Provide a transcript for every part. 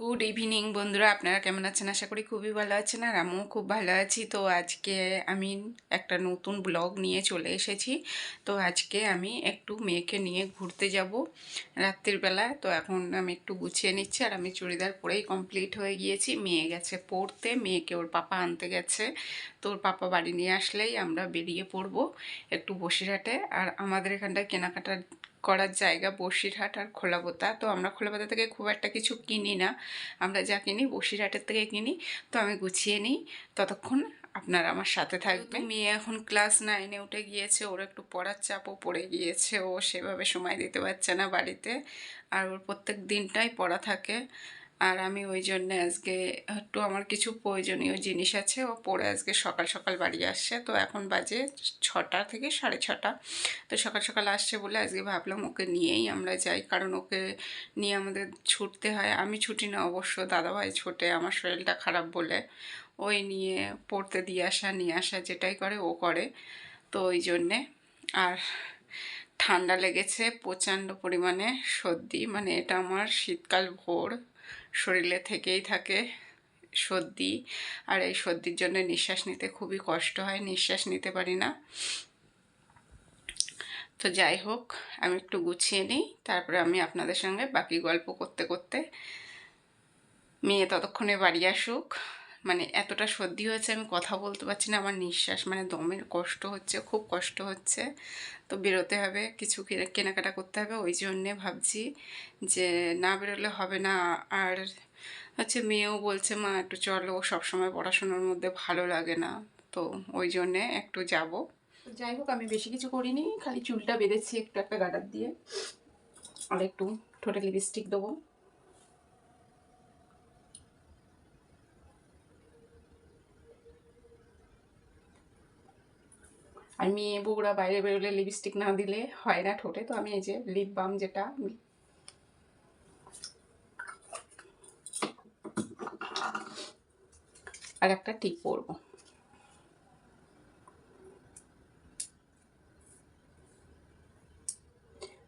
Good evening বন্ধুরা। আপনারা কেমন আছেন? আশা করি খুবই ভালো আছেন আর আমিও খুব ভালো আছি। তো আজকে আমি একটা নতুন ব্লগ নিয়ে চলে এসেছি। তো আজকে আমি একটু মেয়েকে নিয়ে ঘুরতে যাব রাত্রির বেলায় তো এখন আমি একটু গুছিয়ে নিচ্ছি আর আমি চুড়িদার পরেই কমপ্লিট হয়ে গিয়েছি। মেয়ে গেছে পড়তে, মেয়েকে ওর পাপা আনতে গেছে। তো ওর পাপা বাড়ি নিয়ে আসলেই আমরা বেরিয়ে পড়ব একটু বসিরহাটে। আর আমাদের এখানটায় কেনাকাটার করার জায়গা বসিরহাট আর খোলাপোতা তো আমরা খোলাপোতা থেকে খুব একটা কিছু কিনি না। আমরা যা কিনি বসিরহাটের থেকে কিনি। তো আমি গুছিয়ে নিই। ততক্ষণ আপনার আমার সাথে থাকবে মেয়ে এখন ক্লাস নাইনে উঠে গিয়েছে ওর একটু পড়ার চাপও পড়ে গিয়েছে ও সেভাবে সময় দিতে পারছে না বাড়িতে। আর ওর প্রত্যেক দিনটাই পড়া থাকে। আর আমি ওই জন্যে আজকে একটু আমার কিছু প্রয়োজনীয় জিনিস আছে, ও পরে আজকে সকাল সকাল বাড়ি আসছে। তো এখন বাজে ছটা থেকে সাড়ে ছটা। তো সকাল সকাল আসছে বলে আজকে ভাবলাম ওকে নিয়েই আমরা যাই, কারণ ওকে নিয়ে আমাদের ছুটতে হয়। আমি ছুটি না, অবশ্য দাদাভাই ছোটে, আমার শরীরটা খারাপ বলে ওই নিয়ে পড়তে দিয়ে আসা, নিয়ে আসা যেটাই করে ও করে। তো ওই জন্যে আর ঠান্ডা লেগেছে, প্রচণ্ড পরিমাণে সর্দি মানে এটা আমার শীতকাল ভোর। শরীরে থেকেই থাকে সর্দি। আর এই সর্দির জন্য নিঃশ্বাস নিতে খুবই কষ্ট হয়, নিঃশ্বাস নিতে পারি না। তো যাই হোক, আমি একটু গুছিয়ে নিই, তারপরে আমি আপনাদের সঙ্গে বাকি গল্প করতে করতে মেয়ে ততক্ষণে বাড়ি আসুক। মানে এতটা সর্দি হয়েছে আমি কথা বলতে পারছি না, আমার নিঃশ্বাস মানে দমের কষ্ট হচ্ছে, খুব কষ্ট হচ্ছে। তো বেরোতে হবে, কিছু কেনাকাটা করতে হবে, ওই জন্যে ভাবছি যে না বেরোলে হবে না। আর হচ্ছে মেয়েও বলছে, মা, একটু চলো, সবসময় পড়াশোনার মধ্যে ভালো লাগে না। তো ওই জন্যে একটু যাব। যাই হোক, আমি বেশি কিছু করিনি, খালি চুলটা বেঁধেছি একটু একটা গাডার দিয়ে। আর একটু ঠোঁটে লিপস্টিক দেবো। আর মেয়ে বউরা বাইরে বেরোলে লিপস্টিক না দিলে হয় না ঠোঁটে, তো আমি এই যে লিপ বাম যেটা আর একটা টিপ পরবো।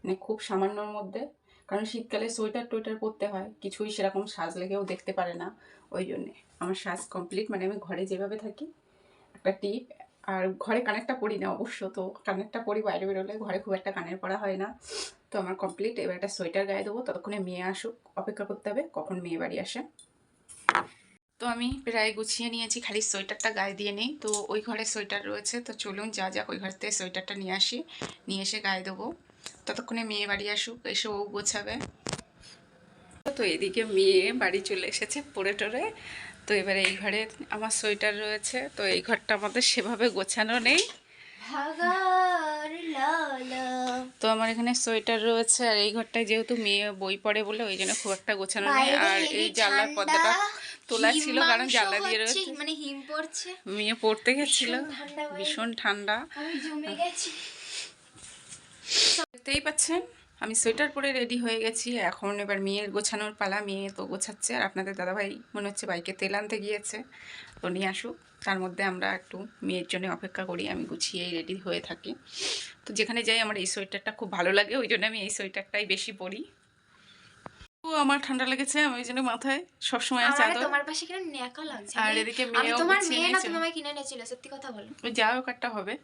মানে খুব সামান্যর মধ্যে, কারণ শীতকালে সোয়েটার টোয়েটার পরতে হয়, কিছুই সেরকম সাজলে কেউ দেখতে পারে না, ওই জন্যে। আমার সাজ কমপ্লিট মানে আমি ঘরে যেভাবে থাকি, একটা টিপ আর ঘরে কানেরটা পরি না অবশ্য, তো কানেরটা পরি বাইরে বেরোলে, ঘরে খুব একটা কানের পরা হয় না। তো আমার কমপ্লিট এবার একটা সোয়েটার গায়ে দেবো, ততক্ষণে মেয়ে আসুক, অপেক্ষা করতে হবে, কখন মেয়ে বাড়ি আসে। তো আমি প্রায় গুছিয়ে নিয়েছি, খালি সোয়েটারটা গায়ে দিয়ে নেই, তো ওই ঘরে সোয়েটার রয়েছে, তো চলুন যা যাক ওই ঘর থেকে সোয়েটারটা নিয়ে আসি, নিয়ে এসে গায়ে দেবো। ততক্ষণে মেয়ে বাড়ি আসুক, এসে ও গোছাবে। তো এদিকে মেয়ে বাড়ি চলে এসেছে পরে টরে তো এবারে এই ঘরে আমার সোয়েটার রয়েছে তো এই ঘরটা আমাদের সেভাবে গোছানো নেই। তো আমার এখানে সোয়েটার রয়েছে আর এই ঘরটায় যেহেতু মেয়ে বই পড়ে বলে ওই জন্য খুব একটা গোছানো নেই। আর এই জানলার পর্দাটা তোলা ছিল কারণ জানলা দিয়ে রয়েছে। মানে হিম পড়ছে। মেয়ে পড়তে গেছিল ভীষণ ঠান্ডা। দেখতেই পাচ্ছেন? আমি সোয়েটার পরে রেডি হয়ে গেছি। এখন এবার মেয়ের গোছানোর পালা। মেয়ে তো গোছাচ্ছে আর আপনাদের দাদাভাই মনে হচ্ছে বাইকে তেল আনতে গিয়েছে। তো নিয়ে আসুক। তার মধ্যে আমরা একটু মেয়ের জন্য অপেক্ষা করি। আমি গুছিয়েই রেডি হয়ে থাকি। তো যেখানে যাই আমার এই সোয়েটারটা খুব ভালো লাগে। ওই জন্য আমি এই সোয়েটারটাই বেশি পরি। ও আমার ঠান্ডা লেগেছে আমি ওই জন্য মাথায় সবসময় আমার চাদর। তোমার পাশে কেন ন্যাকা লাগছে। আর এদিকে আমি মেয়েও তোমার মেয়ে না। তুমি আমায় কিনে এনেছিলে সত্যি কথা বলো। ওই যা হোক একটা হবে।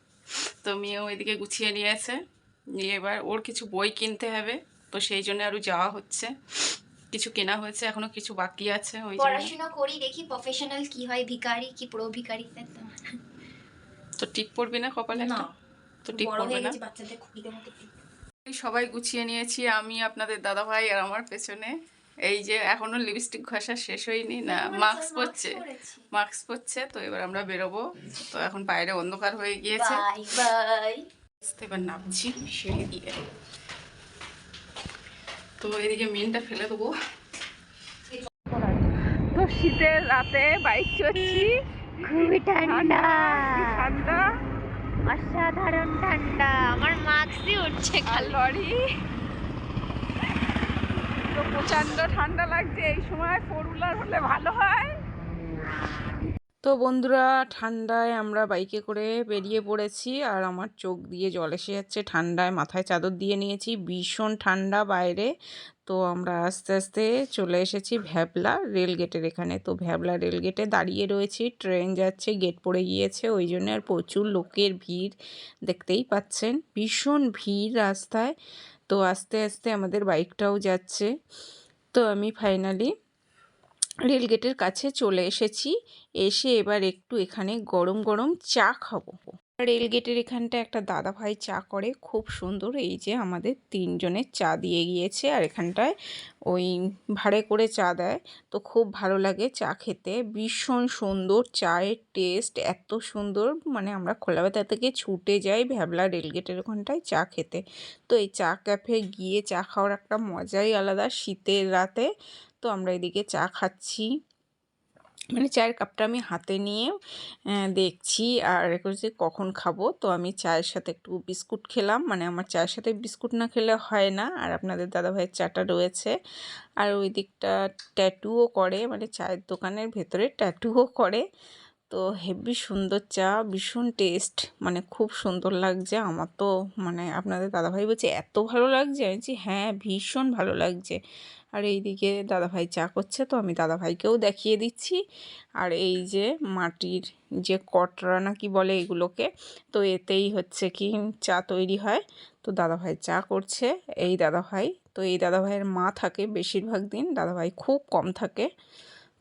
তো মেয়েও এদিকে গুছিয়ে নিয়েছে। নিয়ে এবার ওর কিছু বই কিনতে হবে। তো সেই জন্য আরও যাওয়া হচ্ছে। কিছু কেনা হয়েছে এখনও কিছু বাকি আছে ওই পড়াশোনা করি দেখি প্রফেশনাল কি হয় ভিখারি কি প্রো ভিখারি তো। টিপ পড়বি না কপালে না তো টিপ পড়বে না? বাচ্চাদের খুঁড়িদের মতো। সবাই গুছিয়ে নিয়েছি আমি আপনাদের দাদা ভাই আর আমার পেছনে। এই যে এখনও লিপস্টিক ঘষা শেষ হয়নি না মাস্ক পরছে। মাস্ক পরছে তো এবার আমরা বেরোবো। তো এখন বাইরে অন্ধকার হয়ে গিয়েছে। Bye bye. আস্তে এবার নামছি সিঁড়ি দিয়ে। তো এদিকে মিনটা ফেলে দেবো। তো শীতের রাতে বাইক চড়ছি। খুবই ঠান্ডা। ঠান্ডা অসাধারণ ঠান্ডা। আমার মাস্কই উঠছে লরি। তো প্রচণ্ড ঠান্ডা লাগছে। এই সময় ফোর হুইলার হলে ভালো হয়। তো বন্ধুরা, ঠান্ডায় আমরা বাইকে করে বেরিয়ে পড়েছি আর আমার চোখ দিয়ে জল এসে যাচ্ছে। ঠান্ডায় মাথায় চাদর দিয়ে নিয়েছি, ভীষণ ঠান্ডা বাইরে। তো আমরা আস্তে আস্তে চলে এসেছি ভ্যাবলা রেল গেটের এখানে। তো ভ্যাবলা রেল গেটে দাঁড়িয়ে রয়েছি, ট্রেন যাচ্ছে, গেট পড়ে গিয়েছে, ওই জন্য আর প্রচুর লোকের ভিড় দেখতেই পাচ্ছেন। ভীষণ ভিড় রাস্তায়। তো আস্তে আস্তে আমাদের বাইকটাও যাচ্ছে। তো আমি ফাইনালি রেলগেটের কাছে চলে এসেছি। এসে এবার একটু এখানে গরম গরম চা খাব। রেলগেটের এখানটা একটা দাদা ভাই চা করে। খুব সুন্দর। এই যে আমাদের তিনজনের চা দিয়ে গিয়েছে আর এখানটায় ওই ভাড়ে করে চা দেয়। তো খুব ভালো লাগে চা খেতে। ভীষণ সুন্দর চায়ের টেস্ট, এত সুন্দর। মানে আমরা খোলাবেতা থেকে ছুটে যাই ভ্যাবলা রেলগেটের ওখানটায় চা খেতে। তো এই চা ক্যাফে গিয়ে চা খাওয়ার একটা মজাই আলাদা। শীতের রাতে তো আমরা এদিকে চা খাচ্ছি। মানে চায়ের কাপটা আমি হাতে নিয়ে দেখছি আর করছি কখন খাব, তো আমি চায়ের সাথে একটু বিস্কুট খেলাম। মানে আমার চায়ের সাথে বিস্কুট না খেলে হয় না। আর আপনাদের দাদাভাইয়ের চাটা রয়েছে। আর ওই দিকটা ট্যাটুও করে। মানে চায়ের দোকানের ভেতরে ট্যাটুও করে। তো হেভি সুন্দর চা, ভীষণ টেস্ট। মানে খুব সুন্দর লাগছে। আমার তো মানে আপনাদের দাদাভাই বলছে, এত ভালো লাগছে? আমি হ্যাঁ ভীষণ ভালো লাগছে। আর এই দিকে দাদাভাই চা করছে, তো আমি দাদাভাইকেও দেখিয়ে দিচ্ছি। আর এই যে মাটির যে কটরা নাকি বলে এগুলোকে, তো এতেই হচ্ছে কি চা তৈরি হয়। তো দাদাভাই চা করছে, এই দাদাভাই, তো এই দাদাভাইয়ের মা থাকে বেশিরভাগ দিন, দাদাভাই খুব কম থাকে।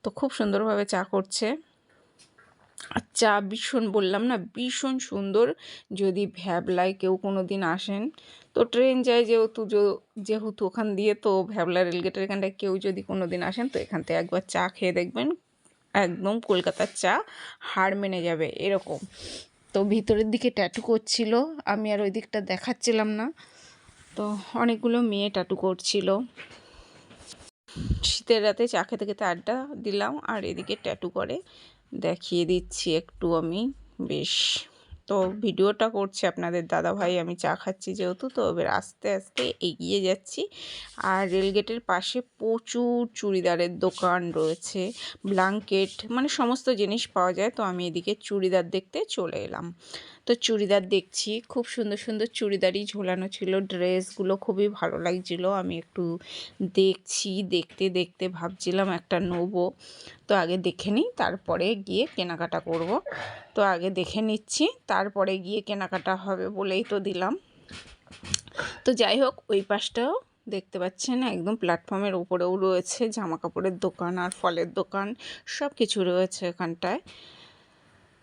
তো খুব সুন্দরভাবে চা করছে। আর চা ভীষণ বললাম না? ভীষণ সুন্দর। যদি ভ্যাবলায় কেউ কোনো দিন আসেন, তো ট্রেন যায় যেহেতু যেহেতু ওখান দিয়ে তো ভ্যাবলা রেলগেটের এখানটায় কেউ যদি কোনো দিন আসেন, তো এখান থেকে একবার চা খেয়ে দেখবেন। একদম কলকাতার চা হার মেনে যাবে, এরকম। তো ভিতরের দিকে ট্যাটু করছিল, আমি আর ওই দিকটা দেখাচ্ছিলাম না। তো অনেকগুলো মেয়ে ট্যাটু করছিল। শীতের রাতে চা খেতে খেতে আড্ডা দিলাম, আর এদিকে ট্যাটু করে। দেখিয়ে দিচ্ছি একটু আমি। বেশ। তো ভিডিওটা করছে আপনাদের দাদা ভাই আমি চা খাচ্ছি যেহেতু, তো এবার আস্তে আস্তে এগিয়ে যাচ্ছি। আর রেলগেটের পাশে প্রচুর চুড়িদারের দোকান রয়েছে। ব্ল্যাঙ্কেট মানে সমস্ত জিনিস পাওয়া যায়। তো আমি এদিকে চুড়িদার দেখতে চলে এলাম। তো চুড়িদার দেখছি। খুব সুন্দর সুন্দর চুড়িদারই ঝোলানো ছিল। ড্রেসগুলো খুবই ভালো লাগছিল। আমি একটু দেখছি, দেখতে দেখতে ভাবছিলাম একটা নেব। তো আগে দেখে নিই, তারপরে গিয়ে কেনাকাটা করব। তো আগে দেখে নিচ্ছি, তারপরে গিয়ে কেনাকাটা হবে বলেই তো দিলাম। তো যাই হোক, ওই পাশটাও দেখতে পাচ্ছেন, একদম প্ল্যাটফর্মের উপরেও রয়েছে জামা কাপড়ের দোকান আর ফলের দোকান সব কিছু রয়েছে এখানটায়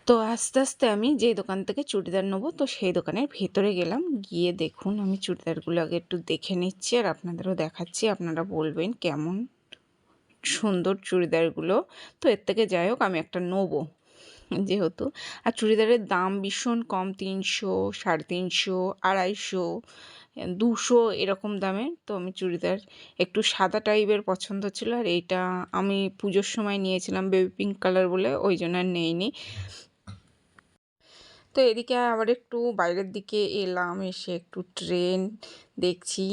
তো আস্তে আস্তে আমি যেই দোকান থেকে চুড়িদার নেব, তো সেই দোকানের ভেতরে গেলাম, গিয়ে দেখুন আমি চুড়িদারগুলো আগে একটু দেখে নিচ্ছি আর আপনাদেরও দেখাচ্ছি, আপনারা বলবেন কেমন সুন্দর চুড়িদারগুলো। তো এর থেকে যাই হোক, আমি একটা নেব, যেহেতু। আর চুড়িদারের দাম ভীষণ কম, তিনশো, সাড়ে তিনশো, আড়াইশো, দুশো এরকম দামে। তো আমি চুড়িদার একটু সাদা টাইপের পছন্দ ছিল, আর এইটা আমি পুজোর সময় নিয়েছিলাম বেবি পিঙ্ক কালার বলে, ওই জন্য আর নেইনি। তো এদিকে আবার একটু বাইরের দিকে এলাম, এসে একটু ট্রেন দেখছি।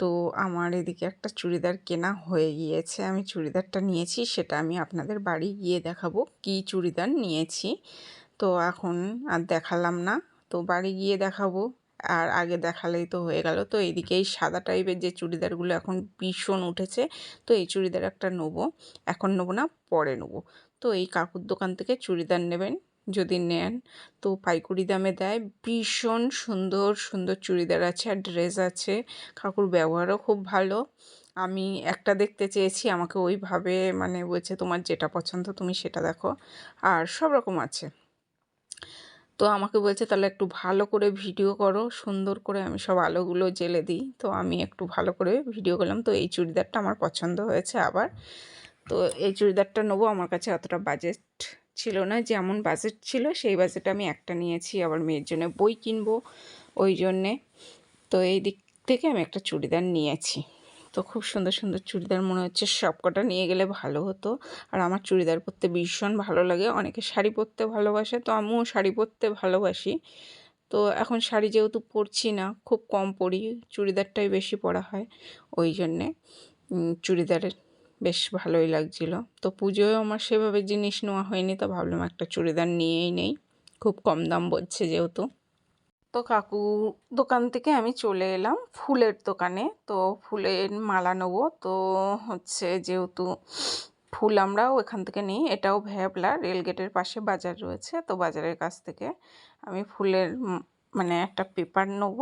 তো আমার এদিকে একটা চুড়িদার কেনা হয়ে গিয়েছে। আমি চুড়িদারটা নিয়েছি, সেটা আমি আপনাদের বাড়ি গিয়ে দেখাবো কি চুড়িদার নিয়েছি। তো এখন আর দেখালাম না, তো বাড়ি গিয়ে দেখাবো। আর আগে দেখালেই তো হয়ে গেল। তো এইদিকে এই সাদা টাইপের যে চুড়িদারগুলো এখন ভীষণ উঠেছে, তো এই চুড়িদার একটা নেব। এখন নেব না, পরে নেব। তো এই কাকুর দোকান থেকে চুড়িদার নেবেন। যদি নেন। তো পাইকুড়ি দামে দেয়। ভীষণ সুন্দর সুন্দর চুড়িদার আছে আর ড্রেস আছে। কাকুর ব্যবহারও খুব ভালো। আমি একটা দেখতে চেয়েছি, আমাকে ওইভাবে মানে বলছে, তোমার যেটা পছন্দ তুমি সেটা দেখো। আর সব রকম আছে। তো আমাকে বলছে, তাহলে একটু ভালো করে ভিডিও করো। সুন্দর করে আমি সব আলোগুলো জেলে দিই। তো আমি একটু ভালো করে ভিডিও করলাম। তো এই চুড়িদারটা আমার পছন্দ হয়েছে আবার। তো এই চুড়িদারটা নেব। আমার কাছে অতটা বাজেট ছিল না, যেমন বাজেট ছিল, সেই বাজেটে আমি একটা নিয়েছি, আবার মেয়ের জন্য বই কিনবো ওই জন্যে। তো এই দিক থেকে আমি একটা চুড়িদার নিয়েছি। তো খুব সুন্দর সুন্দর চুড়িদার মনে হচ্ছে সব কটা নিয়ে গেলে ভালো হতো। আর আমার চুড়িদার পরতে ভীষণ ভালো লাগে, অনেকে শাড়ি পরতে ভালোবাসে, তো আমিও শাড়ি পরতে ভালোবাসি। তো এখন শাড়ি যেহেতু পরছি না, খুব কম পরি, চুড়িদারটাই বেশি পরা হয়, ওই জন্যে চুড়িদারের বেশ ভালোই লাগছিল। তো পুজোয় আমার সেভাবে জিনিস নেওয়া হয়নি, তো ভাবলাম একটা চুড়িদার নিয়েই নেই। খুব কম দাম বলছে যেহেতু। তো কাকু দোকান থেকে আমি চলে এলাম ফুলের দোকানে। তো ফুলের মালা নেব। তো হচ্ছে যেহেতু ফুল আমরাও এখান থেকে নিই, এটাও ভ্যাবলা, রেলগেটের পাশে বাজার রয়েছে। তো বাজারের কাছ থেকে আমি ফুলের মানে একটা পেপার নেব।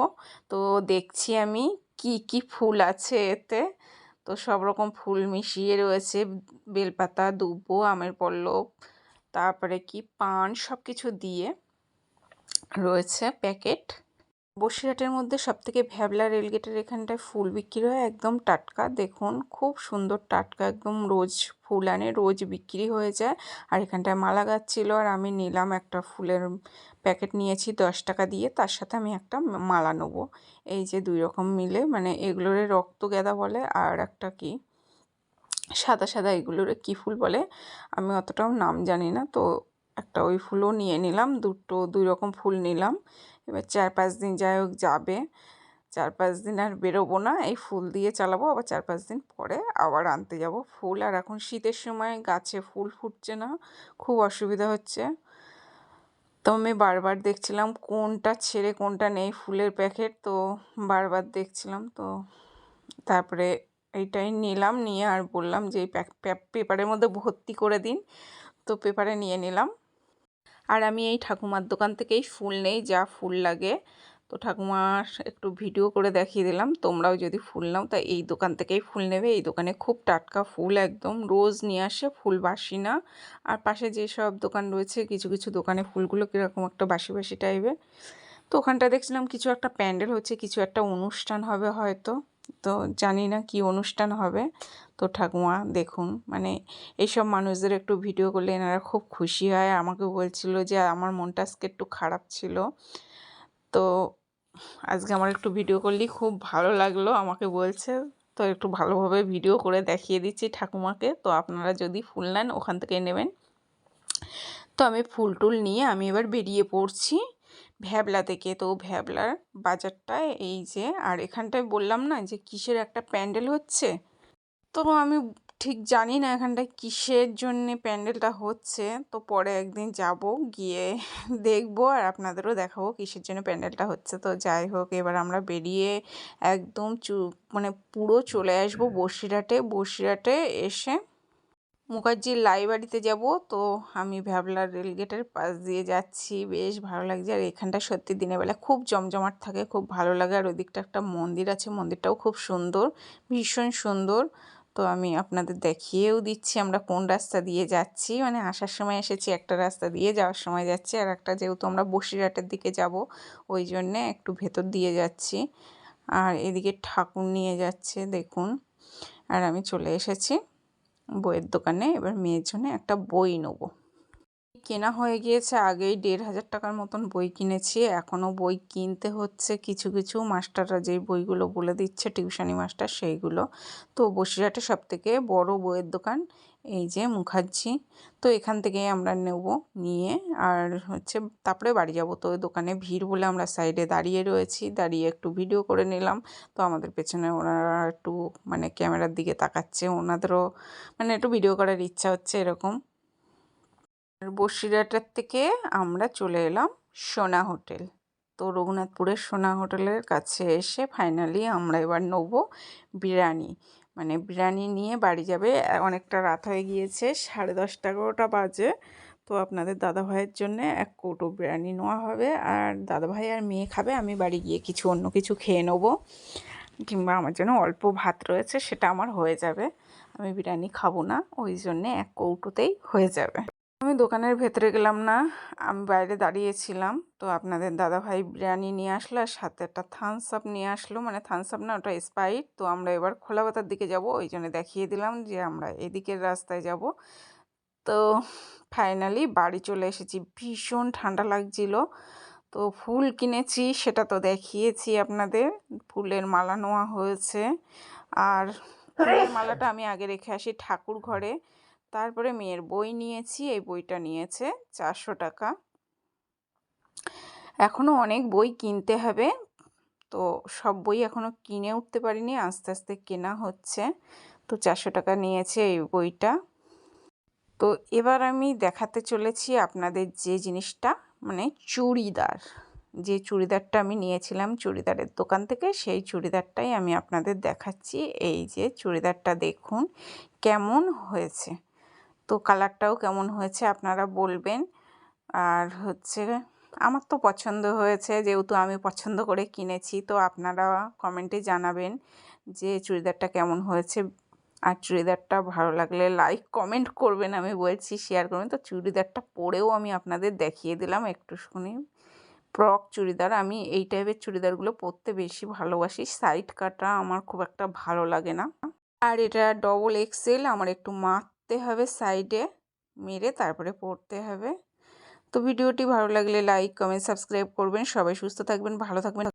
তো দেখছি আমি কি কি ফুল আছে এতে। তো সব রকম ফুল মিশিয়ে রয়েছে। বেলপাতা, দুব্বো, আমের পল্লব, তারপরে কি পান সব কিছু দিয়ে রয়েছে প্যাকেট। বসিরহাটের মধ্যে সবথেকে ভ্যাবলা রেলগেটের এখানটায় ফুল বিক্রি হয় একদম টাটকা। দেখুন, খুব সুন্দর টাটকা, একদম রোজ ফুল আনে, রোজ বিক্রি হয়ে যায়। আর এখানটায় মালা গাছ ছিল আর আমি নিলাম একটা ফুলের প্যাকেট নিয়েছি দশ টাকা দিয়ে, তার সাথে আমি একটা মালা নেব। এই যে দুই রকম মিলে মানে এগুলোরে রক্ত গেঁদা বলে আর একটা কি, সাদা সাদা এগুলোরে কী ফুল বলে, আমি অতটাও নাম জানি না। তো একটা ওই ফুলও নিয়ে নিলাম, দুটো, দুই রকম ফুল নিলাম। এবার চার পাঁচ দিন যাই হোক যাবে, চার পাঁচ দিন আর বেরোবো না, এই ফুল দিয়ে চালাবো, আবার চার পাঁচ দিন পরে আবার আনতে যাব। ফুল আর এখন শীতের সময় গাছে ফুল ফুটছে না, খুব অসুবিধা হচ্ছে। তো আমি বারবার দেখছিলাম কোনটা ছেড়ে কোনটা নেই ফুলের প্যাকেট, তো বারবার দেখছিলাম। তো তারপরে এইটাই নিলাম, নিয়ে আর বললাম যে এই পেপারের মধ্যে ভর্তি করে দিন। তো পেপারে নিয়ে নিলাম। আর আমি এই ঠাকুমার দোকান থেকেই ফুল নেই, যা ফুল লাগে। তো ঠাকুমার একটু ভিডিও করে দেখিয়ে দিলাম। তোমরাও যদি ফুল নাও, তা এই দোকান থেকেই ফুল নেবে। এই দোকানে খুব টাটকা ফুল একদম। রোজ নিয়ে আসে ফুল বাসি না আর পাশে যেসব দোকান রয়েছে, কিছু কিছু দোকানে ফুলগুলো কীরকম একটা বাসি বাসি টাইপের তো ওখানটা দেখছিলাম কিছু একটা প্যান্ডেল হচ্ছে, কিছু একটা অনুষ্ঠান হবে হয়তো। তো জানি না কি অনুষ্ঠান হবে। তো ঠাকুমা, দেখুন মানে এইসব মানুষদের একটু ভিডিও করলে এনারা খুব খুশি হয়। আমাকে বলছিল যে, আমার মনটা আজকে একটু খারাপ ছিল। তো আজকে আমার একটু ভিডিও করলেই খুব ভালো লাগল আমাকে বলছে। তো একটু ভালোভাবে ভিডিও করে দেখিয়ে দিচ্ছি ঠাকুমাকে। তো আপনারা যদি ফুল নেন, ওখান থেকে নেবেন। তো আমি ফুল টুল নিয়ে আমি এবার বেরিয়ে পড়ছি ভ্যাবলা থেকে। তো ভ্যাবলার বাজারটা এই যে, আর এখানটায় বললাম না যে কিসের একটা প্যান্ডেল হচ্ছে? তো আমি ঠিক জানি না এখানটায় কিসের জন্যে প্যান্ডেলটা হচ্ছে। তো পরে একদিন যাব, গিয়ে দেখব আর আপনাদেরও দেখাবো কিসের জন্য প্যান্ডেলটা হচ্ছে। তো যাই হোক, এবার আমরা বেরিয়ে একদম চু মানে পুরো চলে আসব বসিরহাটে। বসিরহাটে এসে মুখার্জির লাইব্রেরিতে যাব। তো আমি ভ্যাবলার রেলগেটের পাশ দিয়ে যাচ্ছি। বেশ ভালো লাগছে। আর এখানটা সত্যি দিনের বেলা খুব জমজমাট থাকে, খুব ভালো লাগে। আর ওদিকটা একটা মন্দির আছে, মন্দিরটাও খুব সুন্দর, ভীষণ সুন্দর। তো আমি আপনাদের দেখিয়েও দিচ্ছি, আমরা কোন রাস্তা দিয়ে যাচ্ছি। মানে আসার সময় এসেছি, একটা রাস্তা দিয়ে যাওয়ার সময় যাচ্ছি, আর একটা যেহেতু আমরা বসিরহাটের দিকে যাব, ওই জন্যে একটু ভেতর দিয়ে যাচ্ছি। আর এদিকে ঠাকুর নিয়ে যাচ্ছে, দেখুন। আর আমি চলে এসেছি বইয়ের দোকানে, এবার মেয়ের জন্য একটা বই নেব। কেনা হয়ে গিয়েছে, আগেই দেড় হাজার টাকার মতন বই কিনেছি। এখনও বই কিনতে হচ্ছে, কিছু কিছু। মাস্টাররা যেই বইগুলো বলে দিচ্ছে, টিউশনি মাস্টার সেইগুলো। তো বসিরহাটে সব থেকে বড় বইয়ের দোকান এই যে মুখার্জি। তো এখান থেকেই আমরা নেব নিয়ে। আর হচ্ছে তারপরে বাড়ি যাব। তো ওই দোকানে ভিড় বলে আমরা সাইডে দাঁড়িয়ে রয়েছি। দাঁড়িয়ে একটু ভিডিও করে নিলাম। তো আমাদের পেছনে ওনারা একটু মানে ক্যামেরার দিকে তাকাচ্ছে। ওনাদেরও মানে একটু ভিডিও করার ইচ্ছা হচ্ছে এরকম। আর বসিরহাটের থেকে আমরা চলে এলাম সোনা হোটেল। তো রঘুনাথপুরের সোনা হোটেলের কাছে এসে ফাইনালি আমরা এবার নেব বিরিয়ানি। মানে বিরিয়ানি নিয়ে বাড়ি যাবে। অনেকটা রাত হয়ে গিয়েছে, সাড়ে দশটা এগারোটা বাজে। তো আপনাদের দাদা ভাইয়ের জন্য এক কৌটো বিরিয়ানি নেওয়া হবে। আর দাদা ভাই আর মেয়ে খাবে, আমি বাড়ি গিয়ে কিছু অন্য কিছু খেয়ে নেব। কিংবা আমার জন্য অল্প ভাত রয়েছে, সেটা আমার হয়ে যাবে। আমি বিরিয়ানি খাব না, ওই জন্যে এক কৌটোতেই হয়ে যাবে। আমি দোকানের ভেতরে গেলাম না, আমি বাইরে দাঁড়িয়েছিলাম। তো আপনাদের দাদাভাই বিরিয়ানি নিয়ে আসলো আর সাথে একটা থামস আপ নিয়ে আসলো। মানে থামস আপ না, ওটা স্পাইট তো আমরা এবার খোলাবাতার দিকে যাব, ওই জন্য দেখিয়ে দিলাম যে আমরা এদিকের রাস্তায় যাব। তো ফাইনালি বাড়ি চলে এসেছি, ভীষণ ঠান্ডা লাগছিল। তো ফুল কিনেছি, সেটা তো দেখিয়েছি আপনাদের। ফুলের মালা নেওয়া হয়েছে। আর ফুলের মালাটা আমি আগে রেখে আসি ঠাকুর ঘরে। তারপরে মেয়ের বই নিয়েছি, এই বইটা নিয়েছে চারশো টাকা। এখনও অনেক বই কিনতে হবে, তো সব বই এখনও কিনে উঠতে পারিনি, আস্তে আস্তে কেনা হচ্ছে। তো চারশো টাকা নিয়েছে এই বইটা। তো এবার আমি দেখাতে চলেছি আপনাদের যে জিনিসটা মানে চুড়িদার। যে চুড়িদারটা আমি নিয়েছিলাম চুড়িদারের দোকান থেকে, সেই চুড়িদারটাই আমি আপনাদের দেখাচ্ছি। এই যে চুড়িদারটা দেখুন, কেমন হয়েছে। তো কালারটাও কেমন হয়েছে আপনারা বলবেন। আর হচ্ছে আমার তো পছন্দ হয়েছে, যেহেতু আমি পছন্দ করে কিনেছি, তো আপনারা কমেন্টে জানাবেন যে চুড়িদারটা কেমন হয়েছে। আর চুড়িদারটা ভালো লাগলে লাইক কমেন্ট করবেন, আমি বলছি শেয়ার করবেন। তো চুড়িদারটা পরেও আমি আপনাদের দেখিয়ে দিলাম, একটু শুনি। ফ্রক চুড়িদার, আমি এই টাইপের চুড়িদারগুলো পরতে বেশি ভালোবাসি সাইড কাটা আমার খুব একটা ভালো লাগে না। আর এটা ডবল এক্সেল আমার একটু মারতে হবে সাইডে, মেরে তারপরে পড়তে হবে। তো ভিডিওটি ভালো লাগলে লাইক, কমেন্ট, সাবস্ক্রাইব করবেন। সবাই সুস্থ থাকবেন, ভালো থাকবেন।